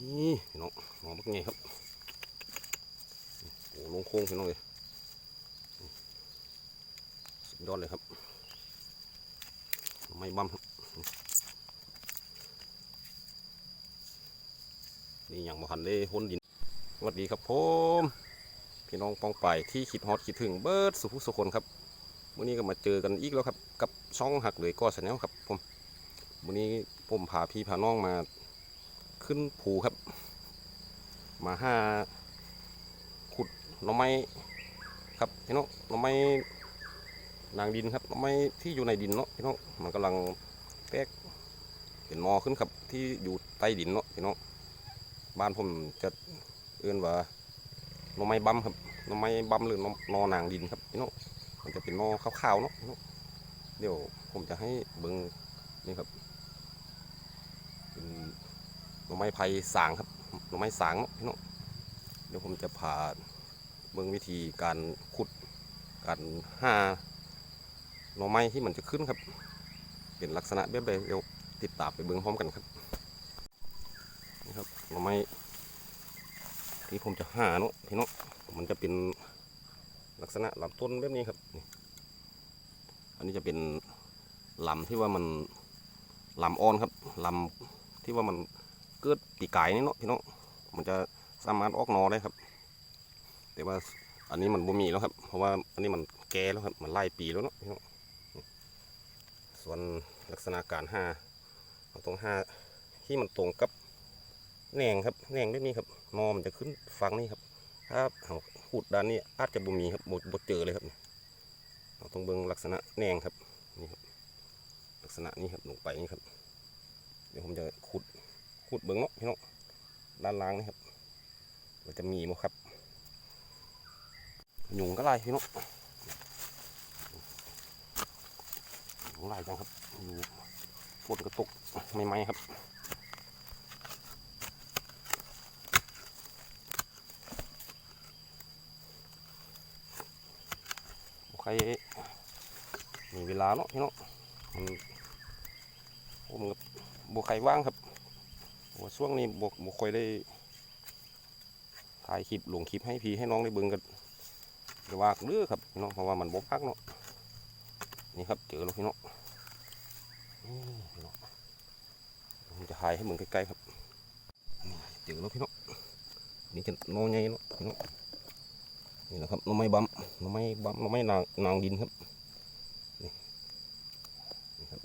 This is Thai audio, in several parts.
เห็นน้องน้องบักไงครับโอ้ลงโค้งพี่น้องเลยสุดยอดเลยครับไม่บั่มครับนี่อย่างบ่ทันได้ห้นดินสวัสดีครับผมพี่น้องปองไปที่คิดฮอตคิดถึงเบิร์ดสุภุสุคนครับวันนี้ก็มาเจอกันอีกแล้วครับ กับช่องหักเลยก็แสนลครับผมวันนี้ผมพาพี่พาน้องมา ขึ้นภูครับ มาห้าขุดหน่อไม้ครับพี่น้องหน่อไม้นางดินครับหน่อไม้ที่อยู่ในดินเนาะพี่น้องมันกำลังแตกเป็นหนอขึ้นครับที่อยู่ใต้ดินเนาะพี่น้องบ้านผมจะเอื้อนว่าหน่อไม้บั้มครับหน่อไม้บั้มหรือนอนอนางดินครับพี่น้องมันจะเป็นหนอขาวๆเนาะเดี๋ยวผมจะให้เบิ้งนี่ครับ น่อไม้ไผ่สางครับหน่อไม้สางเนาะพี่น้องเดี๋ยวผมจะพาเบิ่งวิธีการขุดการห้าหน่อไม้ที่มันจะขึ้นครับ เป็นลักษณะแบบใดเดี๋ยวติดตามไปเบิ่งพร้อมกันครับนี่ครับหน่อไม้ที่ผมจะหาเนาะพี่น้องมันจะเป็นลักษณะลำต้นแบบนี้ครับนี่อันนี้จะเป็นลำที่ว่ามันลำอ่อนครับลำที่ว่ามัน เกิดปีกายนี่เนาะพี่น้องมันจะสามารถออกนอได้ครับ แต่ว่าอันนี้มันบ่มีแล้วครับ เพราะว่าอันนี้มันแก่แล้วครับ มันไล่ปีแล้วเนาะพี่น้องส่วนลักษณะการห้าเราต้องห้าที่มันตรงกับแหน่งครับแหน่งแบบนี้ครับนอมันจะขึ้นฟังนี่ครับถ้าเราขุดด้านนี้อาจจะบ่มีครับบ่บ่เจอเลยครับเราต้องเบิ่งลักษณะแหน่งครับนี่ครับลักษณะนี้ครับลงไปนี่ครับ เดี๋ยวผมจะ ขุดเบิ้งเนาะพี่น้องด้านล่างนี่ครับมันจะมีมั้ครับหยุงก็ไล่พี่น้องยุงไล่จังครับดูฝนกระตกไม่ไหมครับบ่ใครมีเวลาเนาะพี่น้องมันผมกับบใครว่างครับ ช่วงนี้บกบกค่อยได้ถ่ายคลิปลงคลิปให้พี่ให้น้องได้เบิ่งกันเดี๋ยวว่าเด้อครับพี่น้องเพราะว่ามันบกพักเนาะนี่ครับเจอแล้วพี่น้องนี่พี่น้องผมจะถ่ายให้มึงใกล้ๆครับนี่เจอแล้วพี่น้องนี่จะนอใหญ่เนาะพี่น้องนี่แหละครับน้องไม้บั๊มน้องไม้บั๊มน้องไม้นางนางดินครับนี่นี่ครับ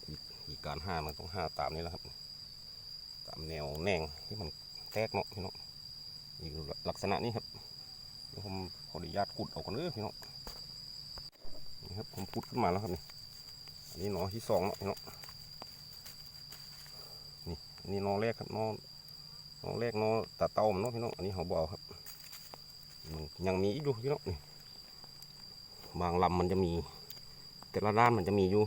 อีกการห้ามันต้องห้าตามนี้แหละครับามแนวแนงที่มันแตกเนาะพี่น้องนี่ลักษณะนี้ครับผมขออนุญาตขุดออกก่อนเลยพี่น้องนี่ครับผมขุดขึ้นมาแล้วครับนี่อันนี้หนอที่สองเนาะพี่น้องนี่อันนี้หนอแรกครับหนอหนอแรกหนอตาเต้ามันเนาะพี่น้องอันนี้เขาบเอาครับมันยังมีอยู่พี่น้องนี่บางลำมันจะมี แต่ละด้านมันจะมีอยู่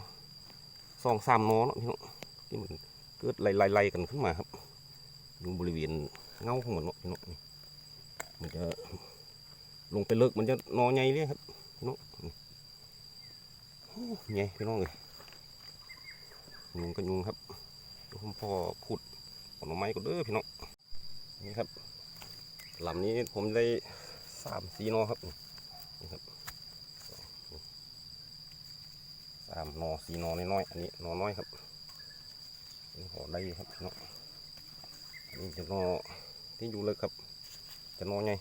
สองสามนอเนาะพี่น้องที่มัน เกิดไล่ๆกันขึ้นมาครับอยู่บริเวณเงาของมันเนาะพี่น้องนี่มันจะลงไปเลิกมันจะนอใหญ่เลยครับพี่น้องนี่โอ้ใหญ่พี่น้องเลยยุงกันยุงครับผมพอขุดผลไม้ก็เด้อพี่น้องนี่ครับลำนี้ผมได้สามสี่นอครับนี่ครับสามนอสี่นอน้อยๆอันนี้นอน้อยครับ หอได้อยู่ครับเนาะนนี่จะนอที่อยู่เลยครับ จะนอไง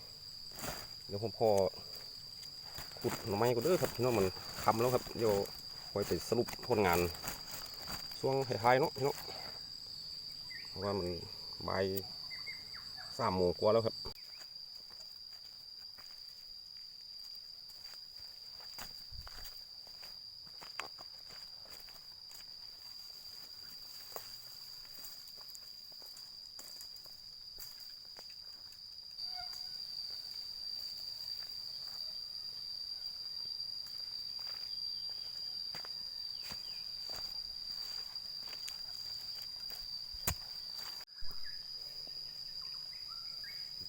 เดี๋ยวผมพอขุดหน่อไม้ก็เด้อครับพี่น้องมันคำแล้วครับเดี๋ยวคอยไปสรุปผลงานช่วงท้ายๆเนาะพี่น้องเพราะว่ามันบ่ายสามโมงกว่าแล้วครับ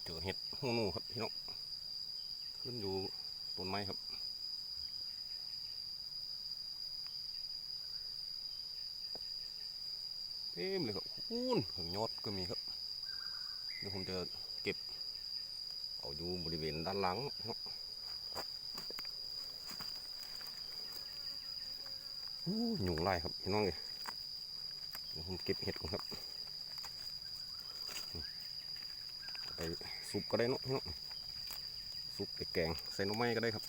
จอเห็ดหูหนูครับพี่น้องขึ้นอยู่ต้นไม้ครับเต็มเลยครับคูนถึงยอดก็มีครับเดี๋ยวผมจะเก็บเขาอยู่บริเวณด้านหลังเนาะอู้หยุงไล่ครับพี่น้องเลยเดี๋ยวผมเก็บเห็ดก่อนครับไป ซุปก็ได้เนาะพี่น้องซุปไปแกงใส่น้ำไม้ก็ได้ครับ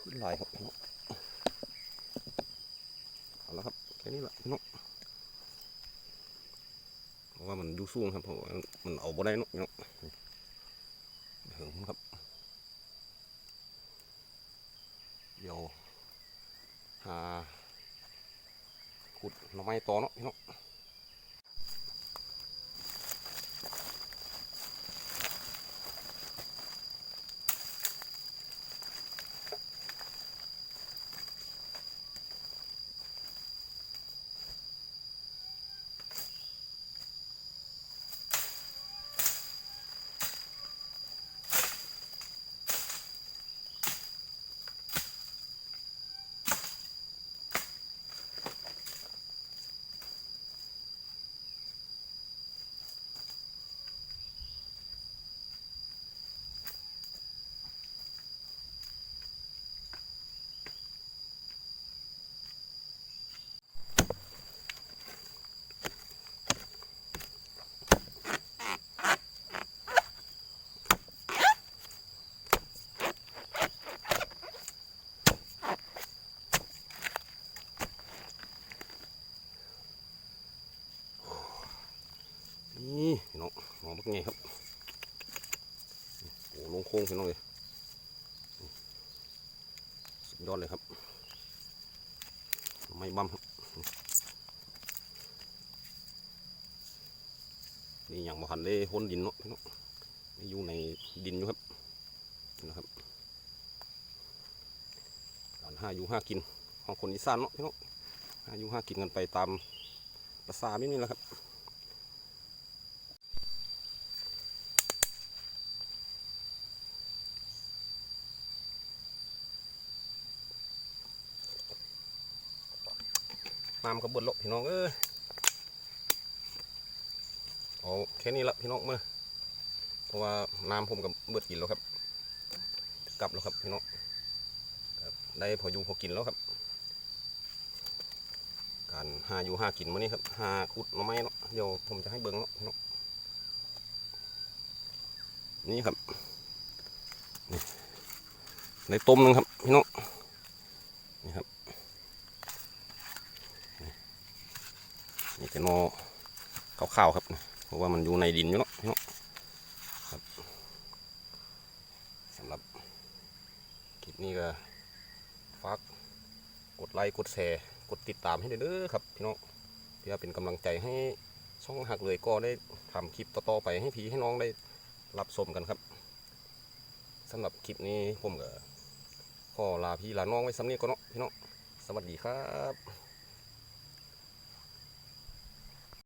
ขึ้นลายครับพี่น้องเอาละครับ แค่นี้แหละพี่น้อง ว่ามันอยู่สูงครับเพราะว่ามันเอาบ่ได้เนาะเน้องเหงครับ เดี๋ยวหาขุดหน่อไม้ต่อเนาะพี่น้อง ลงโค้งพี่น้องเลยสุดยอดเลยครับไม่บั่มครับนี่อย่างบ่หันได้ห้นดินเนาะพี่น้องอยู่ในดินอยู่ครับนะครับการห้าอยู่ห้ากินของคนอีสานเนาะพี่น้องห้าอยู่ห้ากินกันไปตามภาษาไม่นี่แหละครับ น้ำก็เบิดละพี่น้องเอ้ยเอาแค่นี้ละพี่น้องมือเพราะว่าน้ำผมกับเบิดกินแล้วครับ กลับแล้วครับพี่น้องได้พออยู่พอกินแล้วครับ การหาอยู่หากินมื้อนี้ครับหาขุดหน่อไม้เนาะเดี๋ยวผมจะให้เบิ่งเนาะพี่น้องนี่ครับนี่ในต้มหนึงครับพี่น้องนี่ครับ นี่นอขาวๆครับ เพราะว่ามันอยู่ในดินอยู่เนาะพี่น้องครับสำหรับคลิปนี้ก็ฝากกดไลค์กดแชร์กดติดตามให้ด้วยเด้อครับพี่น้องเพื่อเป็นกำลังใจให้ช่องหักเลยก็ได้ทำคลิปต่อๆไปให้พี่ให้น้องได้รับชมกันครับสำหรับคลิปนี้ผมก็ขอลาพี่ลาน้องไว้สำเนี้ก่อนเนาะพี่น้องสวัสดีครับ